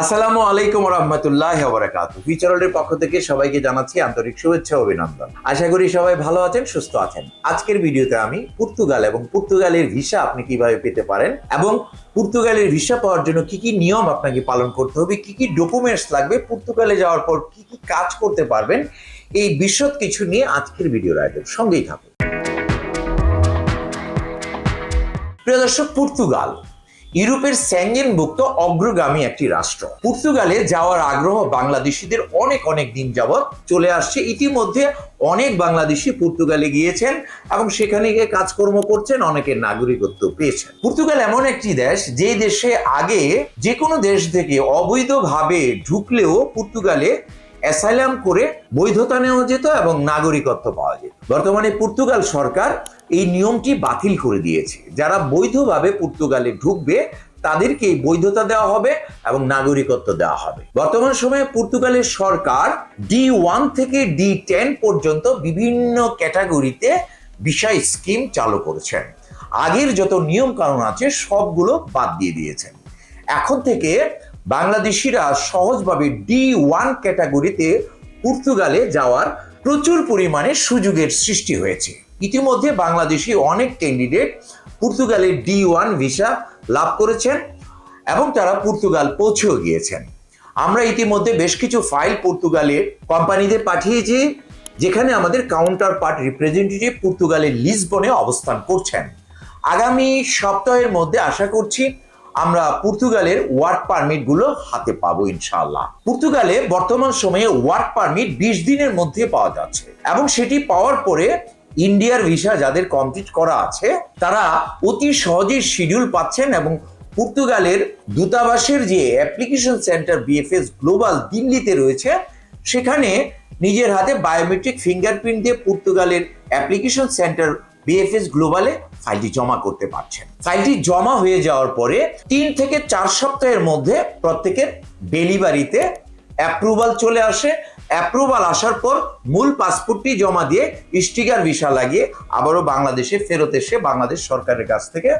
আসসালামু আলাইকুম রহমতুল্লাহ বরাকাত ফিচারলের পক্ষ থেকে সবাইকে জানাচ্ছি আন্তরিক শুভেচ্ছা অভিনন্দন। আশা করি সবাই ভালো আছেন, সুস্থ আছেন। আজকের ভিডিওতে আমি পর্তুগাল এবং পর্তুগালের ভিসা আপনি কীভাবে পেতে পারেন এবং পর্তুগালের ভিসা পাওয়ার জন্য কি কি নিয়ম আপনাকে পালন করতে হবে, কি কি ডকুমেন্টস লাগবে, পর্তুগালে যাওয়ার পর কি কি কাজ করতে পারবেন, এই বিশদ কিছু নিয়ে আজকের ভিডিওর আয়োজন। সঙ্গেই থাকুন। প্রিয় দর্শক, পর্তুগাল ইউরোপের স্যাঙ্গেনভুক্ত অগ্রগামী একটি রাষ্ট্র। পর্তুগালে যাওয়ার আগ্রহ বাংলাদেশিদের অনেক অনেক দিন যাবৎ চলে আসছে। ইতিমধ্যে অনেক বাংলাদেশি পর্তুগালে গিয়েছেন এবং সেখানে গিয়ে কাজকর্ম করছেন, অনেকের নাগরিকত্ব পেয়েছেন। পর্তুগাল এমন একটি দেশ, যে দেশে আগে যে কোনো দেশ থেকে অবৈধভাবে ঢুকলেও পর্তুগালে অ্যাসাইলাম করে বৈধতা নেওয়া যেত এবং নাগরিকত্ব পাওয়া যেত। বর্তমানে পর্তুগাল সরকার এই নিয়মটি বাতিল করে দিয়েছে। যারা বৈধভাবে পর্তুগালে ঢুকবে, তাদেরকে বৈধতা দেওয়া হবে এবং নাগরিকত্ব দেওয়া হবে। বর্তমান সময়ে পর্তুগালের সরকার ডি ওয়ান থেকে ডি টেন পর্যন্ত বিভিন্ন ক্যাটাগরিতে বিষয় স্কিম চালু করেছেন। আগের যত নিয়ম কানুন আছে, সবগুলো বাদ দিয়ে দিয়েছেন। এখন থেকে বাংলাদেশিরা সহজভাবে ডি ওয়ান ক্যাটাগরিতে পর্তুগালে যাওয়ার প্রচুর পরিমাণে সুযোগের সৃষ্টি হয়েছে। ইতিমধ্যে বাংলাদেশি অনেক ক্যান্ডিডেট পর্তুগালের ডি ওয়ান ভিসা লাভ করেছেন এবং তারা পর্তুগাল পৌঁছেও গিয়েছেন। আমরা ইতিমধ্যে বেশ কিছু ফাইল পর্তুগালে কোম্পানিতে পাঠিয়েছি, যেখানে আমাদের কাউন্টার পার্ট রিপ্রেজেন্টেটিভ পর্তুগালের লিসবনে অবস্থান করছেন। আগামী সপ্তাহের মধ্যে আশা করছি আমরা পর্তুগালের ওয়ার্ক পারমিটগুলো হাতে পাবো ইনশাআল্লাহ। পর্তুগালে বর্তমান সময়ে ওয়ার্ক পারমিট বিশ দিনের মধ্যে পাওয়া যাচ্ছে এবং সেটি পাওয়ার পরে ইন্ডিয়ার ভিসা যাদের কমপ্লিট করা আছে, তারা অতি সহজেই শিডিউল পাচ্ছেন এবং পর্তুগালের দূতাবাসের যে অ্যাপ্লিকেশন সেন্টার বিএফএস গ্লোবাল দিল্লিতে রয়েছে, সেখানে নিজের হাতে বায়োমেট্রিক ফিঙ্গারপ্রিন্ট দিয়ে পর্তুগালের অ্যাপ্লিকেশন সেন্টার বিএফএস গ্লোবালে ফাইলটি জমা করতে পারছেন। ফাইলটি জমা হয়ে যাওয়ার পরে তিন থেকে চার সপ্তাহের মধ্যে প্রত্যেকের ডেলিভারিতে অ্যাপ্রুভাল চলে আসে। অ্যাপ্রুভাল আসার পর মূল পাসপোর্টটি জমা দিয়ে স্টিকার ভিসা লাগিয়ে আবারও বাংলাদেশে ফেরত এসে বাংলাদেশ সরকারের কাছ থেকে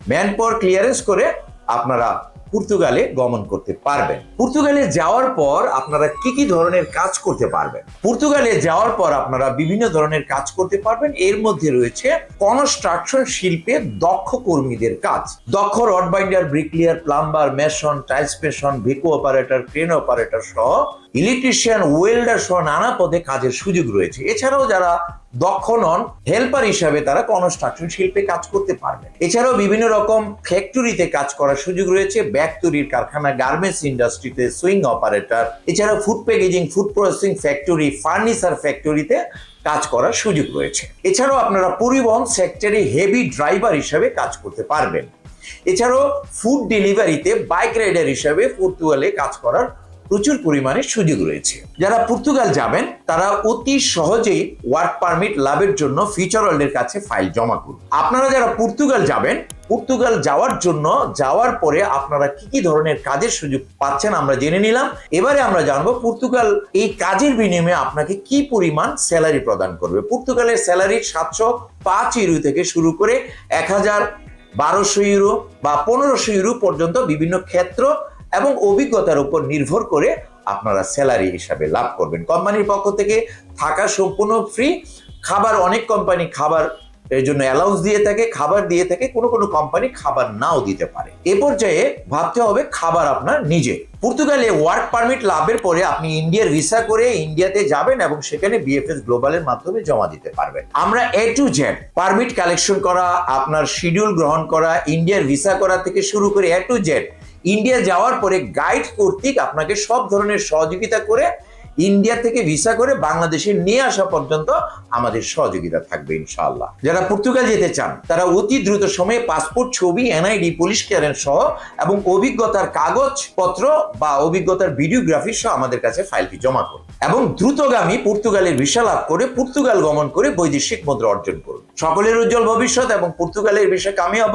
ম্যান পাওয়ার ক্লিয়ারেন্স করে আপনারা পর্তুগালে গমন করতে পারবেন। পর্তুগালে যাওয়ার পর আপনারা কি কি ধরনের কাজ করতে পারবেন? পর্তুগালে যাওয়ার পর আপনারা বিভিন্ন ধরনের কাজ করতে পারবেন। এর মধ্যে রয়েছে কনস্ট্রাকশন শিল্পে দক্ষ কর্মীদের কাজ। দক্ষ rod binder, bricklayer, plumber, mason, tiles mason ভিকো operator, crane operator সহ ইলেকট্রিশিয়ান, ওয়েল্ডার সহ নানা পদে কাজের সুযোগ রয়েছে। এছাড়াও যারা দক্ষ নন হেল্পার হিসাবে তারা কনস্ট্রাকশন শিল্পে কাজ করতে পারবেন। এছাড়াও বিভিন্ন রকম ফ্যাক্টরিতে কাজ করার সুযোগ রয়েছে। ব্যাগ তৈরির কারখানা গার্মেন্টস ইন্ডাস্ট্রিতে সুইং অপারেটর এছাড়াও food packaging food processing factory furniture ফ্যাক্টরিতে কাজ করার সুযোগ রয়েছে। এছাড়াও আপনারা পরিবহন সেক্টরে হেভি ড্রাইভার হিসাবে কাজ করতে পারবেন। এছাড়াও ফুড ডেলিভারিতে বাইক রাইডার হিসাবে পর্তুগালে কাজ করার প্রচুর পরিমাণে সুযোগ রয়েছে। যারা পর্তুগাল যাবেন, তারা অতি সহজেই ওয়ার্ক পারমিট লাভের জন্য ফিউচার ওয়ার্ল্ডের কাছে ফাইল জমা করুন। আপনারা যারা পর্তুগাল যাবেন, পর্তুগাল যাওয়ার জন্য যাওয়ার পরে আপনারা কি কি ধরনের কাজের সুযোগ পাচ্ছেন আমরা জেনে নিলাম। এবারে আমরা জানব পর্তুগাল এই কাজের বিনিময়ে আপনাকে কি পরিমাণ স্যালারি প্রদান করবে। পর্তুগালের স্যালারি সাতশো পাঁচ ইউরো থেকে শুরু করে এক হাজার বারোশো ইউরো বা পনেরোশো ইউরো পর্যন্ত বিভিন্ন ক্ষেত্র এবং অভিজ্ঞতার উপর নির্ভর করে আপনারা স্যালারি হিসাবে লাভ করবেন। কোম্পানির পক্ষ থেকে থাকা সম্পূর্ণ ফ্রি খাবার অনেক কোম্পানি খাবার এর জন্য অ্যালাউন্স দিয়ে থাকে, খাবার দিয়ে থাকে, কোনো কোনো কোম্পানি খাবার নাও দিতে পারে। এ পর্যায়ে ভাবতে হবে খাবার আপনার নিজে। পর্তুগালে ওয়ার্ক পারমিট লাভের পরে আপনি ইন্ডিয়ার ভিসা করে ইন্ডিয়াতে যাবেন এবং সেখানে বিএফএস গ্লোবালের মাধ্যমে জমা দিতে পারবেন। আমরা A to Z permit collection করা, আপনার শিডিউল গ্রহণ করা ইন্ডিয়ার ভিসা করা থেকে শুরু করে এ টু জেড ইন্ডিয়া যাওয়ার পরে গাইড কর্তৃক আপনাকে সব ধরনের সহযোগিতা করে ইন্ডিয়া থেকে ভিসা করে বাংলাদেশে নিয়ে আসা পর্যন্ত আমাদের সহযোগিতা থাকবে ইনশাআল্লাহ। যারা পর্তুগাল যেতে চান, তারা অতি দ্রুত সময়ে পাসপোর্ট ছবি এনআইডি পুলিশ ক্লিয়ারেন্স সহ এবং অভিজ্ঞতার কাগজপত্র বা অভিজ্ঞতার ভিডিওগ্রাফি সহ আমাদের কাছে ফাইলটি জমা করুন এবং দ্রুতগামী পর্তুগালের ভিসা লাভ করে পর্তুগাল গমন করে বৈদেশিক মুদ্রা অর্জন করুন। সকলের উজ্জ্বল ভবিষ্যৎ এবং পর্তুগালের ভিসা কামিয়াব।